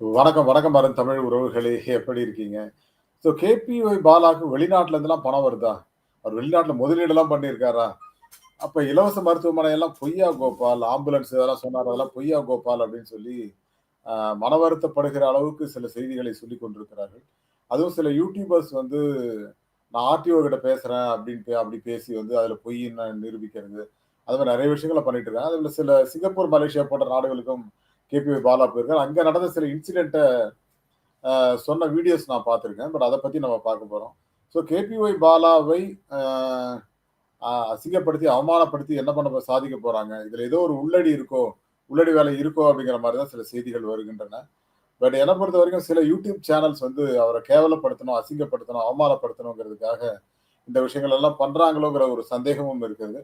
வணக்கம் வணக்கம் மரன் தமிழ் உறவுகளே எப்படி இருக்கீங்க? ஸோ கேபிஒய் பாலாக்கு வெளிநாட்டுல இருந்துலாம் பணம் வருதா? அவர் வெளிநாட்டுல முதலீடெல்லாம் பண்ணியிருக்காரா? அப்ப இலவச மருத்துவமனை எல்லாம் பொய்யா கோபால் ஆம்புலன்ஸ் இதெல்லாம் சொன்னார் அதெல்லாம் பொய்யா கோபால் அப்படின்னு சொல்லி மன வருத்தப்படுகிற அளவுக்கு சில செய்திகளை சொல்லி கொண்டிருக்கிறார்கள். அதுவும் சில யூடியூபர்ஸ் வந்து நான் ஆர்டிஓ கிட்ட பேசுறேன் அப்படின்னு அப்படி பேசி வந்து அதுல நான் நிரூபிக்கிறது? அது மாதிரி நிறைய விஷயங்களை பண்ணிட்டு இருக்கேன். அதுல சில சிங்கப்பூர் மலேசியா போன்ற நாடுகளுக்கும் கேபிஒய் பாலா போயிருக்காரு. அங்க நடந்த சில இன்சிடென்ட்டை சொன்ன வீடியோஸ் நான் பார்த்துருக்கேன். பட் அதை பத்தி நம்ம பார்க்க போறோம். ஸோ கேபிஒய் பாலாவை அசிங்கப்படுத்தி அவமானப்படுத்தி என்ன பண்ண சாதிக்க போறாங்க? இதுல ஏதோ ஒரு உள்ளடி இருக்கோ உள்ளடி வேலை இருக்கோ அப்படிங்கிற மாதிரி தான் சில செய்திகள் வருகின்றன. பட் என்னை பொறுத்த வரைக்கும் சில யூடியூப் சேனல்ஸ் வந்து அவரை கேவலப்படுத்தணும் அசிங்கப்படுத்தணும் அவமானப்படுத்தணுங்கிறதுக்காக இந்த விஷயங்கள் எல்லாம் பண்றாங்களோங்கிற ஒரு சந்தேகமும் இருக்குது.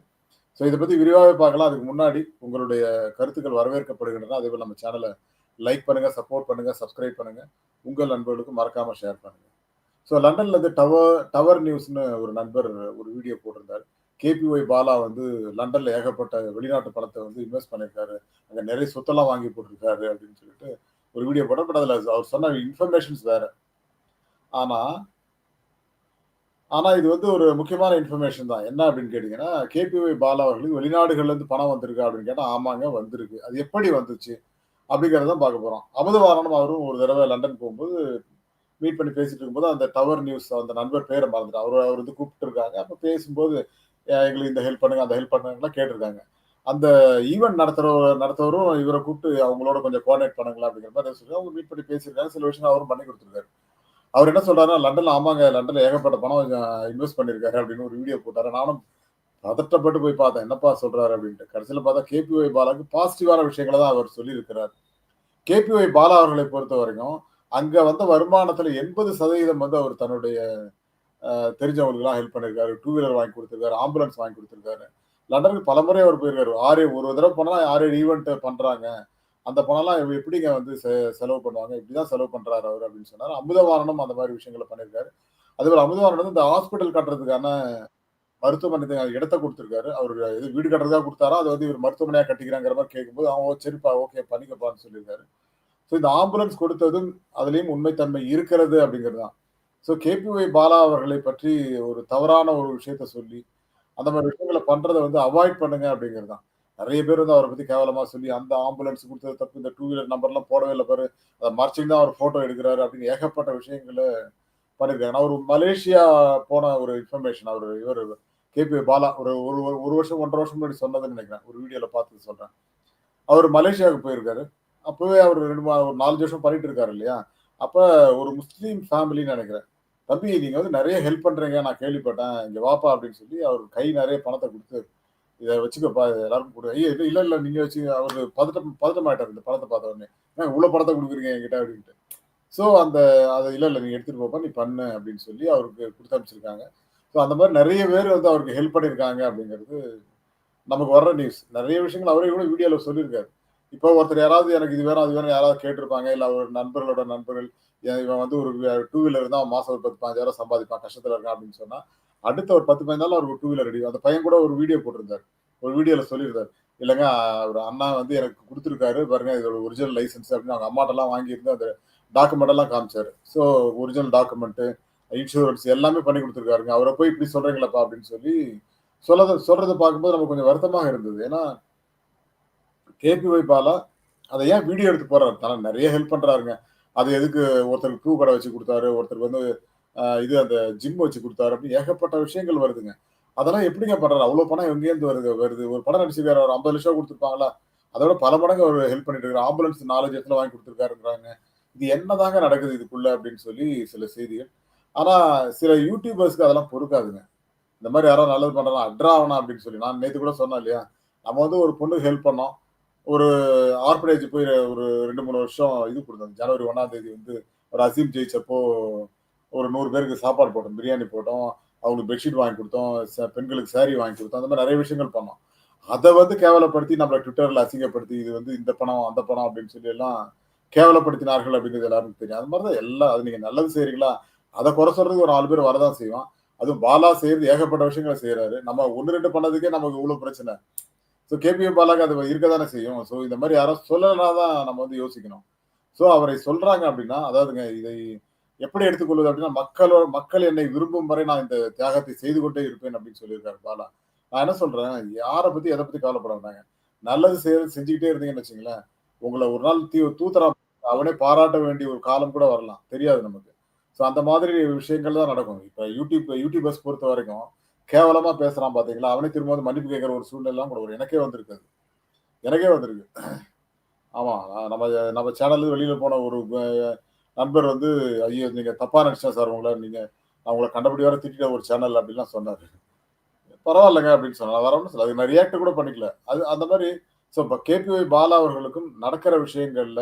ஸோ இதை பத்தி விரிவாகவே பார்க்கலாம். அதுக்கு முன்னாடி உங்களுடைய கருத்துக்கள் வரவேற்கப்படுகின்றன. அதே போல் நம்ம சேனலை லைக் பண்ணுங்க சப்போர்ட் பண்ணுங்க சப்ஸ்கிரைப் பண்ணுங்க. உங்கள் நண்பர்களுக்கு மறக்காம ஷேர் பண்ணுங்க. ஸோ லண்டன்ல இருந்து டவர் டவர் நியூஸ்னு ஒரு நண்பர் ஒரு வீடியோ போட்டிருந்தார். கேபிஒய் பாலா வந்து லண்டன்ல ஏகப்பட்ட வெளிநாட்டு பணத்தை வந்து இன்வெஸ்ட் பண்ணியிருக்காரு. அங்கே நிறைய சொத்தெல்லாம் வாங்கி போட்டிருக்காரு அப்படின்னு சொல்லிட்டு ஒரு வீடியோ போட்டார் பட் அதில் அவர் சொன்ன இன்ஃபர்மேஷன்ஸ் வேற. ஆனால் ஆனால் இது வந்து ஒரு முக்கியமான இன்ஃபர்மேஷன் தான். என்ன அப்படின்னு கேட்டிங்கன்னா கேபிஒய் பாலா அவர்களுக்கு வெளிநாடுகள்லேருந்து பணம் வந்திருக்கு அப்படின்னு கேட்டால் ஆமாங்க வந்திருக்கு. அது எப்படி வந்துச்சு அப்படிங்கிறத தான் பார்க்க போறோம். அமுதவாரணம் அவரும் ஒரு தடவை லண்டன் போகும்போது மீட் பண்ணி பேசிட்டு இருக்கும்போது அந்த டவர் நியூஸ் அந்த நண்பர் பேரை மறந்துட்டு அவர் அவர் வந்து கூப்பிட்டுருக்காங்க. அப்போ பேசும்போது எங்களுக்கு இந்த ஹெல்ப் பண்ணுங்க அந்த ஹெல்ப் பண்ணுங்கலாம் கேட்டிருக்காங்க. அந்த ஈவெண்ட் நடத்துறவர் நடத்துவரும் இவரை கூப்பிட்டு அவங்களோட கொஞ்சம் கோஆர்டினேட் பண்ணுங்களா அப்படிங்கிற மாதிரி சொல்லி அவங்க மீட் பண்ணி பேசியிருக்காங்க. சில விஷயம் அவரும் பண்ணி கொடுத்துருக்காரு. அவர் என்ன சொல்றாருன்னா லண்டன்ல ஆமாங்க லண்டன்ல ஏகப்பட்ட பணம் இன்வெஸ்ட் பண்ணிருக்காரு அப்படின்னு ஒரு வீடியோ போட்டாரு. நானும் பதட்டப்பட்டு போய் பார்த்தேன். என்னப்பா சொல்றாரு? அப்படின்ட்டு. கடைசியில் பார்த்தா கேபிஒய் பாலாவுக்கு பாசிட்டிவான விஷயங்களை தான் அவர் சொல்லியிருக்கிறார். கேபிஒய் பாலா அவர்களை பொறுத்த வரைக்கும் அங்க வந்த வருமானத்துல எண்பது சதவீதம் வந்து அவர் தன்னுடைய தெரிஞ்சவங்களுக்குலாம் ஹெல்ப் பண்ணிருக்காரு டூ வீலர் வாங்கி கொடுத்துருக்காரு ஆம்புலன்ஸ் வாங்கி கொடுத்துருக்காரு. லண்டனுக்கு பல முறை அவர் போயிருக்காரு. ஆறு ஒரு தடவை போனா ஆறு ஏழு ஈவெண்ட் பண்றாங்க. அந்த பணம்லாம் எப்படிங்க வந்து செ- செலவு பண்ணுவாங்க? இப்படிதான் செலவு பண்றாரு அவர் அப்படின்னு சொன்னார். அமுதவாரணம் அந்த மாதிரி விஷயங்களை பண்ணியிருக்காரு. அதுபோல் அமுதவாரணம் வந்து இந்த ஹாஸ்பிட்டல் கட்டுறதுக்கான மருத்துவமனை இடத்த கொடுத்துருக்காரு. அவர் இது வீடு கட்டுறதுக்காக கொடுத்தாரா? அது வந்து இவர் மருத்துவமனையாக கட்டிக்கிறாங்கிற மாதிரி கேட்கும்போது அவன் "ஓ, சரிப்பா ஓகே பண்ணிக்கப்பான்னு சொல்லியிருக்காரு. ஸோ இந்த ஆம்புலன்ஸ் கொடுத்ததும் அதுலேயும் உண்மைத்தன்மை இருக்கிறது அப்படிங்கிறது தான் ஸோ கேபிஒய் பாலா அவர்களை பற்றி ஒரு தவறான ஒரு விஷயத்த சொல்லி அந்த மாதிரி விஷயங்களை பண்றதை வந்து அவாய்ட் பண்ணுங்க அப்படிங்கிறது தான் நிறைய பேர் வந்து அவரை பத்தி கேவலமா சொல்லி அந்த ஆம்புலன்ஸ் கொடுத்தது தப்பு இந்த டூ வீலர் நம்பர்லாம் போடவே இல்லை பாரு அதை மறைச்சிங் தான் அவர் போட்டோ எடுக்கிறாரு அப்படின்னு ஏகப்பட்ட விஷயங்களை பண்ணியிருக்காங்க நான் ஒரு மலேசியா போன ஒரு இன்ஃபர்மேஷன் அவர் இவர் கேபி பாலா ஒரு ஒரு ஒரு- வருஷம் ஒன்றரை வருஷம் முன்னாடி சொன்னதுன்னு நினைக்கிறேன். ஒரு வீடியோல பார்த்து சொல்றேன். அவர் மலேசியாவுக்கு போயிருக்காரு. அப்பவே அவர் ரெண்டு ஒரு நாலஞ்சு வருஷம் பண்ணிட்டு இருக்காரு இல்லையா? அப்ப ஒரு முஸ்லீம் ஃபேமிலின்னு நினைக்கிறேன். தம்பி நீங்க வந்து நிறைய ஹெல்ப் பண்றீங்க நான் கேள்விப்பட்டேன். இங்க வாப்பா அப்படின்னு சொல்லி அவர் கை நிறைய பணத்தை கொடுத்து இதை வச்சுக்கப்பா இதை எல்லாருக்கும் கொடு. ஐயோ இல்ல இல்ல நீங்க வச்சு அவர் பதட்டம் பதட்டமாயிட்டார் இந்த பணத்தை பார்த்த உடனே. "ஏன் இவ்வளவு பணத்தை கொடுக்குறீங்க என்கிட்ட? அப்படின்ட்டு. ஸோ அந்த அதை இல்ல இல்ல நீங்க எடுத்துட்டு போப்பா நீ பண்ணு அப்படின்னு சொல்லி அவருக்கு கொடுத்து அனுப்பிச்சிருக்காங்க. ஸோ அந்த மாதிரி நிறைய பேர் வந்து அவருக்கு ஹெல்ப் பண்ணியிருக்காங்க அப்படிங்கிறது நமக்கு வர்ற நியூஸ் நிறைய விஷயங்கள் அவரே கூட வீடியோவில் சொல்லியிருக்காரு. இப்போ ஒருத்தர் யாராவது எனக்கு இது வேணும் அது வேணும் யாராவது கேட்டிருப்பாங்க இல்ல அவர் நண்பர்களோட நண்பர்கள் இவன் வந்து ஒரு டூ வீலர் தான் மாசம் ஒரு பத்து பதினஞ்சாயிரம் சம்பாதிப்பான் கஷ்டத்துல இருக்கான் அப்படின்னு சொன்னா அடுத்த ஒரு பத்து பதினஞ்சாலும் அவருக்கு டூ வீலர் ரெடி அந்த பையன் கூட ஒரு வீடியோ போட்டிருந்தார். ஒரு வீடியோல சொல்லியிருந்தார். இல்லைங்க ஒரு அண்ணா வந்து எனக்கு கொடுத்துருக்காரு பாருங்க இதோட ஒரிஜினல் லைசன்ஸ் அப்படின்னு அவங்க அம்மாட்டெல்லாம் வாங்கியிருந்து அந்த டாக்குமெண்ட் எல்லாம் காமிச்சாரு. ஸோ ஒரிஜினல் டாக்குமெண்ட்டு இன்சூரன்ஸ் எல்லாமே பண்ணி கொடுத்துருக்காருங்க. அவரை போய் இப்படி சொல்றீங்களப்பா அப்படின்னு சொல்லி சொல்லத சொல்றதை பார்க்கும்போது நமக்கு கொஞ்சம் வருத்தமாக இருந்தது. ஏன்னா கேபி பாலா அதை ஏன் வீடியோ எடுத்து போறாரு தானே நிறைய ஹெல்ப் பண்றாருங்க. அது எதுக்கு ஒருத்தருக்கு பூ கடை வச்சு கொடுத்தாரு ஒருத்தர் வந்து இது அந்த ஜிம் வச்சு கொடுத்தாரு அப்படின்னு ஏகப்பட்ட விஷயங்கள் வருதுங்க. அதெல்லாம் எப்படிங்க பண்றாரு? அவ்வளவு பணம் எங்கேருந்து வருது? வருது. ஒரு படம் நடிச்சிருக்காரு ஒரு ஐம்பது லட்சம் கொடுத்துருப்பாங்களா? அதோட பல மடங்கு அவர் ஹெல்ப் பண்ணிட்டு இருக்காரு. ஆம்புலன்ஸ் நாலஞ்சு இடத்துல வாங்கி கொடுத்துருக்காருங்கிறாங்க. இது என்னதாங்க நடக்குது இதுக்குள்ள அப்படின்னு சொல்லி சில செய்திகள். ஆனா சில யூடியூபர்ஸ்க்கு அதெல்லாம் பொறுக்காதுங்க. இந்த மாதிரி யாராவது நல்லது பண்றாங்க அட்ரா ஆகணும் அப்படின்னு சொல்லி. நான் நேற்று கூட சொன்னேன் இல்லையா? நம்ம வந்து ஒரு பொண்ணுக்கு ஹெல்ப் பண்ணோம். ஒரு ஆர்பனேஜ் போய் ஒரு ரெண்டு மூணு வருஷம் இது கொடுத்தோம். ஜனவரி ஒன்றாம் தேதி வந்து ஒரு அசீம் ஜெயிச்சப்போ ஒரு நூறு பேருக்கு சாப்பாடு போட்டோம் பிரியாணி போட்டோம் அவங்களுக்கு பெட்ஷீட் வாங்கி கொடுத்தோம் பெண்களுக்கு சேரீ வாங்கி கொடுத்தோம் அந்த மாதிரி நிறைய விஷயங்கள் பண்ணோம். அதை வந்து கேவலப்படுத்தி நம்மளை ட்விட்டரில் அசிங்கப்படுத்தி இது வந்து இந்த பணம் அந்த பணம் அப்படின்னு சொல்லி எல்லாம் கேவலப்படுத்தினார்கள் அப்படிங்கிறது எல்லாருக்கும் தெரியும். அது மாதிரி தான் எல்லாம் அது நீங்கள் நல்லது செய்கிறீங்களா அதை குறை சொல்றதுக்கு ஒரு நாலு பேர் வரதான் செய்வான். அதுவும் பாலா செய்யறது ஏகப்பட்ட விஷயங்களை செய்யறாரு நம்ம ஒன்று ரெண்டு பண்ணதுக்கே நமக்கு இவ்வளோ பிரச்சனை. ஸோ கேபிஏ பாலாக்கு அது இருக்க தானே செய்யும். ஸோ இந்த மாதிரி யாரும் சொல்லலனா தான் நம்ம வந்து யோசிக்கணும். ஸோ அவரை சொல்றாங்க அப்படின்னா அதாவதுங்க இதை எப்படி எடுத்துக்கொள்வது அப்படின்னா மக்களோ மக்கள் என்னை விரும்பும் வரை நான் இந்த தியாகத்தை செய்து கொண்டே இருப்பேன் அப்படின்னு சொல்லியிருக்காரு பாலா. நான் என்ன சொல்றேன் யாரை பத்தி எதை பத்தி கவலைப்பட வேண்டாங்க. நல்லது செய்யறது செஞ்சுக்கிட்டே இருந்தீங்கன்னு வச்சுங்களேன் உங்களை ஒரு நாள் தீ தூத்தரா அவனே பாராட்ட வேண்டிய ஒரு காலம் கூட வரலாம். தெரியாது நமக்கு. ஸோ அந்த மாதிரி விஷயங்கள் தான் நடக்கும். இப்போ யூடியூப் யூடியூபர்ஸ் பொறுத்த வரைக்கும் கேவலமா பேசுறான் பாத்தீங்களா? அவனே திரும்ப வந்து மன்னிப்பு கேட்கிற ஒரு சூழ்நிலாம் கூட ஒரு எனக்கே வந்திருக்கு அது. எனக்கே வந்திருக்கு. ஆமா நம்ம நம்ம சேனல்ல வெளியில போன ஒரு நண்பர் வந்து ஐயோ நீங்க தப்பா நினைச்சேன் சார் உங்களை நீங்க அவங்கள கண்டபடி வர திட்டிட்ட ஒரு சேனல் அப்படின்லாம் சொன்னாரு. பரவாயில்லைங்க அப்படின்னு சொன்னா வரணும்னு சொல்ல அது நான் ரியாக்ட் கூட பண்ணிக்கல. அது அந்த மாதிரி ஸோ இப்போ கேபிஒய் பாலா அவர்களுக்கும் நடக்கிற விஷயங்கள்ல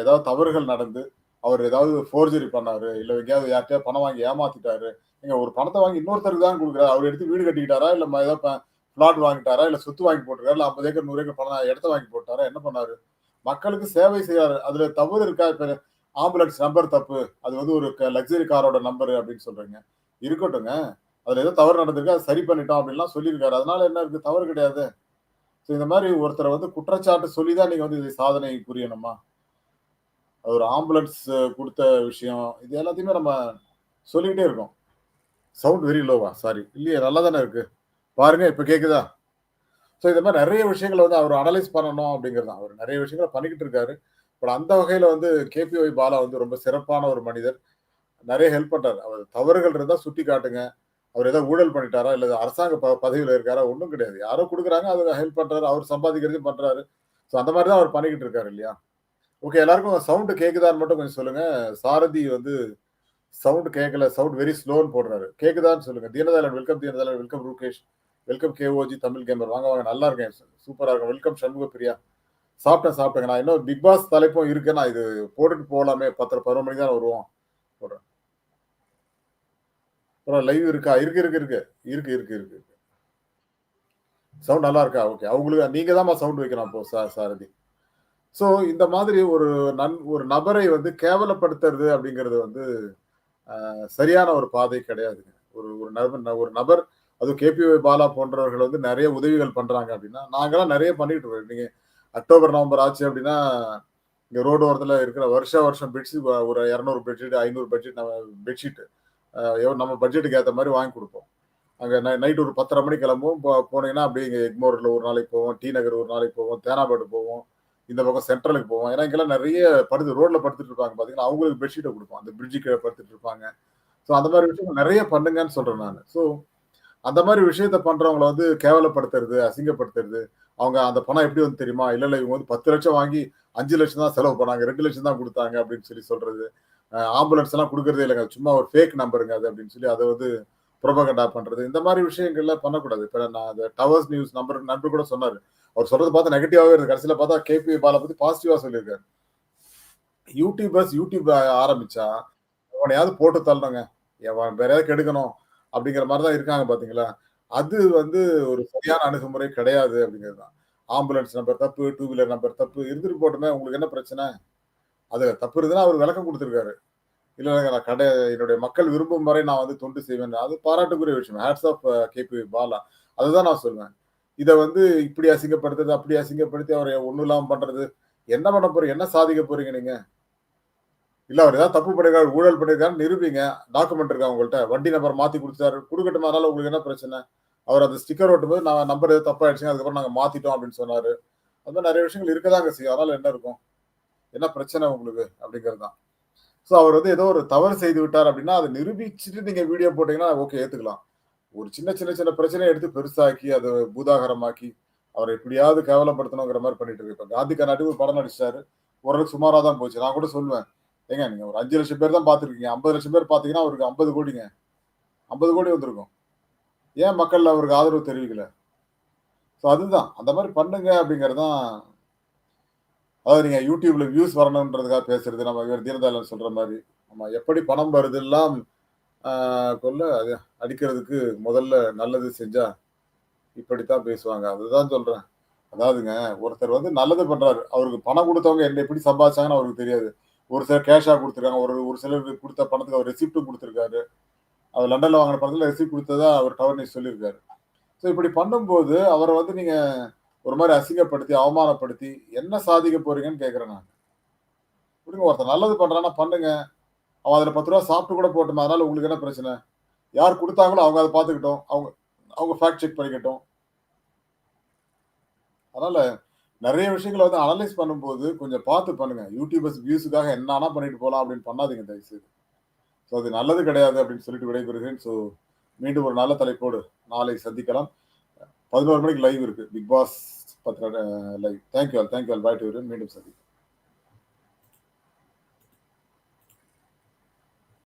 ஏதாவது தவறுகள் நடந்து அவர் ஏதாவது ஃபோர்ஜரி பண்ணாரு இல்ல எங்கேயாவது யார்கிட்டயா பணம் வாங்கி ஏமாத்திட்டாரு நீங்க ஒரு பணத்தை வாங்கி இன்னொருத்தருக்கு தான் கொடுக்குறாரு அவர் எடுத்து வீடு கட்டிக்கிட்டாரா இல்ல ஏதாவது பிளாட் வாங்கிட்டாரா இல்ல சொத்து வாங்கி போட்டிருக்காரு இல்ல ஐம்பது ஏக்கர் நூறு ஏக்கர் பணம் இடத்த வாங்கி போட்டாரா என்ன பண்ணாரு? மக்களுக்கு சேவை செய்யறாரு அதுல தவறு இருக்கா? இப்ப ஆம்புலன்ஸ் நம்பர் தப்பு. அது வந்து ஒரு லக்ஸரி காரோட நம்பர் அப்படின்னு சொல்றீங்க. இருக்கட்டுங்க அதுல ஏதோ தவறு நடந்திருக்கு அதை சரி பண்ணிட்டோம் அப்படின்லாம் சொல்லியிருக்காரு. அதனால என்ன இருக்கு? தவறு கிடையாது. ஸோ இந்த மாதிரி ஒருத்தரை வந்து குற்றச்சாட்டு சொல்லி தான் நீங்க வந்து இதை சாதனை புரியணுமா? ஒரு ஆம்புலன்ஸ் கொடுத்த விஷயம். இது எல்லாத்தையுமே நம்ம சொல்லிக்கிட்டே இருக்கோம். சவுண்ட் வெரி லோவா சாரி இல்லையே நல்லா தானே இருக்கு? பாருங்க இப்போ கேட்குதா ஸோ இந்த மாதிரி நிறைய விஷயங்களை வந்து அவர் அனலைஸ் பண்ணணும் அப்படிங்கிறது தான். அவர் நிறைய விஷயங்களை பண்ணிக்கிட்டு இருக்காரு. பட் அந்த வகையில் வந்து கேபிஒய் பாலா வந்து ரொம்ப சிறப்பான ஒரு மனிதர். நிறைய ஹெல்ப் பண்ணுறாரு அவர் தவறுகள் இருந்தால் சுட்டி காட்டுங்க. அவர் ஏதாவது ஊழல் பண்ணிட்டாரா? இல்லை அரசாங்க ப- பதவியில் இருக்காரா? ஒன்றும் கிடையாது. யாரோ கொடுக்குறாங்க அதை ஹெல்ப் பண்ணுறாரு அவர் சம்பாதிக்கிறதையும் பண்ணுறாரு ஸோ அந்த மாதிரி தான் அவர் பண்ணிக்கிட்டு இருக்காரு இல்லையா? ஓகே எல்லாருக்கும் சவுண்ட் கேக்குதான்னு மட்டும் கொஞ்சம் சொல்லுங்க. சாரதி வந்து சவுண்ட் கேட்கல சவுண்ட் வெரி ஸ்லோன்னு போடுறாரு. கேக்குதான்னு சொல்லுங்க. Deenadayalan welcome Deenadayalan welcome Rugesh welcome KOG Tamil gamer வாங்க வாங்க நல்லா இருக்கேன் சூப்பரா இருக்கும் வெல்கம் சண்முக பிரியா சாப்பிட்டேன் சாப்பிட்டேங்க. நான் இன்னும் பிக் பாஸ் தலைப்பும் இருக்கு. நான் இது போட்டுட்டு போகலாமே பத்தரை பதினொரு மணிக்கு தான் வருவோம். போடுறேன். அப்புறம் லைவ் இருக்கா? இருக்கு இருக்கு இருக்கு. இருக்கு இருக்கு இருக்கு சவுண்ட் நல்லா இருக்கா? ஓகே அவங்களுக்கு நீங்க தான் சவுண்ட் வைக்கணும் அப்போ சார் சாரதி. ஸோ இந்த மாதிரி ஒரு நன் ஒரு நபரை வந்து கேவலப்படுத்துறது அப்படிங்கிறது வந்து சரியான ஒரு பாதை கிடையாதுங்க ஒரு ஒரு நபர் ஒரு நபர் அதுவும் கேபிஒய் பாலா போன்றவர்கள் வந்து நிறைய உதவிகள் பண்ணுறாங்க அப்படின்னா நாங்களாம் நிறைய பண்ணிட்டு இருக்கோம். நீங்கள் அக்டோபர் நவம்பர் ஆச்சு அப்படின்னா இங்கே ரோடு ஓரத்தில் இருக்கிற வருஷ வருஷம் பெட்ஷீட் ஒரு இரநூறு பெட்ஷீட் ஐநூறு பெட்ஷீட் நம்ம பெட்ஷீட் நம்ம பட்ஜெட்டுக்கு ஏற்ற மாதிரி வாங்கி கொடுப்போம். அங்கே நை நைட் ஒரு பத்தரை மணி கிளம்புவோம். போ- போனீங்கன்னா அப்படியே இங்கே எக்மோரில் ஒரு நாளைக்கு போவோம் டி நகர் ஒரு நாளைக்கு போவோம் தேனாபாடு போவோம். இந்த பக்கம் சென்ட்ரலுக்கு போவோம். ஏன்னா இங்கெல்லாம் நிறைய படுத்து ரோட்ல படுத்துட்டு இருப்பாங்க. பார்த்தீங்கன்னா அவங்களுக்கு பெட்ஷீட்டை கொடுப்போம். அந்த பிரிட்ஜு கீழே படுத்துட்டு இருப்பாங்க. ஸோ அந்த மாதிரி விஷயம் நிறைய பண்ணுங்கன்னு சொல்றேன் நான். ஸோ அந்த மாதிரி விஷயத்த பண்றவங்களை வந்து கேவலப்படுத்துறது அசிங்கப்படுத்துறது அவங்க அந்த பணம் எப்படி வந்து தெரியுமா? இல்ல இல்ல இவங்க வந்து பத்து லட்சம் வாங்கி அஞ்சு லட்சம் தான் செலவு பண்ணாங்க ரெண்டு லட்சம் தான் கொடுத்தாங்க அப்படின்னு சொல்லி சொல்றது. ஆம்புலன்ஸ் எல்லாம் கொடுக்கறதே இல்லைங்க. சும்மா ஒரு ஃபேக் நம்பருங்க அது அப்படின்னு சொல்லி அதை வந்து ப்ரொபகண்டா பண்றது இந்த மாதிரி விஷயங்கள்லாம் பண்ணக்கூடாது. இப்போ நான் அந்த டவர்ஸ் நியூஸ் நம்பர் நண்பர் கூட சொன்னாரு. அவர் சொல்றது பார்த்தா நெகட்டிவாகவே இருக்கு. கடைசியில பார்த்தா கேபி பாலை பத்தி பாசிட்டிவா சொல்லியிருக்காரு. யூடியூபர்ஸ் யூடியூப் ஆரம்பிச்சா எவனையாவது போட்டு தள்ளணுங்க. எவன் வேற ஏதாவது கெடுக்கணும் அப்படிங்கிற மாதிரி தான் இருக்காங்க பாத்தீங்களா அது வந்து ஒரு சரியான அணுகுமுறை கிடையாது அப்படிங்கிறது தான். ஆம்புலன்ஸ் நம்பர் தப்பு டூ வீலர் நம்பர் தப்பு இருந்துட்டு போட்டோமே உங்களுக்கு என்ன பிரச்சனை? அது தப்பு இருக்குதுன்னா அவர் விளக்கம் கொடுத்துருக்காரு. இல்லை இல்லைங்க, நான் கடை என்னுடைய மக்கள் விரும்பும் வரை நான் வந்து தொண்டு செய்வேன். அது பாராட்டுக்குரிய விஷயம். Hats off KP Bala. அதுதான் நான் சொல்லுவேன் இதை வந்து இப்படி அசிங்கப்படுத்துறது அப்படி அசிங்கப்படுத்தி அவரை ஒன்றும் இல்லாமல் பண்றது என்ன பண்ண போறீங்க? என்ன சாதிக்க போறீங்க நீங்க? இல்ல அவர் ஏதாவது தப்பு பண்ணிருக்காரு ஊழல் பண்ணிருக்காரு நிரூபிங்க. டாக்குமெண்ட் இருக்கா உங்கள்கிட்ட வண்டி நம்பர் மாத்தி கொடுத்தாரு கொடுக்கட்டும்? அதனால உங்களுக்கு என்ன பிரச்சனை? அவர் அந்த ஸ்டிக்கர் ஓட்டும்போது நான் நம்பர் ஏதாவது தப்பாயிடுச்சுங்க அதுக்கப்புறம் நாங்க மாத்திட்டோம் அப்படின்னு சொன்னாரு. அது மாதிரி நிறைய விஷயங்கள் இருக்கதாங்க செய்யும். அதனால என்ன இருக்கும்? என்ன பிரச்சனை உங்களுக்கு? அப்படிங்கிறது தான் ஸோ அவர் வந்து ஏதோ ஒரு தவறு செய்து விட்டார் அப்படின்னா அதை நிரூபிச்சுட்டு நீங்க வீடியோ போட்டீங்கன்னா ஓகே ஏத்துக்கலாம். ஒரு சின்ன சின்ன சின்ன பிரச்சனையை எடுத்து பெருசாக்கி அதை பூதாகரமாக்கி அவரை எப்படியாவது கேவலப்படுத்தணுங்கிற மாதிரி பண்ணிட்டு இருக்கு. இப்போ காந்தி கர்நாட்டுக்கு ஒரு படம் நடிச்சாரு. ஓரளவுக்கு சுமாராக தான் போச்சு. நான் கூட சொல்லுவேன். ஏங்க நீங்க ஒரு அஞ்சு லட்சம் பேர் தான் பார்த்துருக்கீங்க. ஐம்பது லட்சம் பேர் பார்த்தீங்கன்னா அவருக்கு ஐம்பது கோடிங்க. ஐம்பது கோடி வந்திருக்கும். ஏன் மக்கள் அவருக்கு ஆதரவு தெரிவிக்கல? ஸோ அதுதான். அந்த மாதிரி பண்ணுங்க அப்படிங்கிறது தான் அதாவது நீங்க யூடியூப்ல வியூஸ் வரணுன்றதுக்காக பேசுறது நம்ம இவர் தீனதயாளன் சொல்ற மாதிரி. நம்ம எப்படி பணம் வருது எல்லாம் கொல்ல அது அடிக்கிறதுக்கு முதல்ல நல்லது செஞ்சா இப்படித்தான் பேசுவாங்க. அதுதான் சொல்றேன். அதாவதுங்க ஒருத்தர் வந்து நல்லது பண்றாரு. அவருக்கு பணம் கொடுத்தவங்க என்ன எப்படி சம்பாதிச்சாங்கன்னு அவருக்கு தெரியாது. ஒரு சிலர் கேஷாக கொடுத்துருக்காங்க. ஒரு ஒரு சிலருக்கு கொடுத்த பணத்துக்கு அவர் ரெசிப்டும் கொடுத்துருக்காரு. அவர் லண்டனில் வாங்கின பணத்தில் ரெசிப்ட் கொடுத்ததா அவர் டவர் சொல்லியிருக்காரு. ஸோ இப்படி பண்ணும்போது அவரை வந்து நீங்கள் ஒரு மாதிரி அசிங்கப்படுத்தி அவமானப்படுத்தி என்ன சாதிக்க போறீங்கன்னு கேட்குறேன் நான். விடுங்க ஒருத்தர் நல்லது பண்ணுறான்னா பண்ணுங்க. அவன் அதில் பத்து ரூபா சாப்பிட்டு கூட போட்டோம்? அதனால உங்களுக்கு என்ன பிரச்சனை? யார் கொடுத்தாங்களோ அவங்க அதை பார்த்துக்கிட்டோம். அவங்க அவங்க ஃபேக்ட் செக் பண்ணிக்கிட்டோம். அதனால நிறைய விஷயங்களை வந்து அனலைஸ் பண்ணும்போது கொஞ்சம் பார்த்து பண்ணுங்க. யூடியூபர்ஸ் வியூஸுக்காக என்னன்னா பண்ணிட்டு போகலாம் அப்படின்னு பண்ணாதீங்க தயவுசெய்து. ஸோ அது நல்லது கிடையாது அப்படின்னு சொல்லிட்டு விடைபெறுகிறேன். ஸோ மீண்டும் ஒரு நல்ல தலைப்போடு நாளை சந்திக்கலாம். பதினோரு மணிக்கு லைவ் இருக்கு. பிக் பாஸ் பத்திர live thank you all thank you all bye to மீண்டும் சந்திப்போம்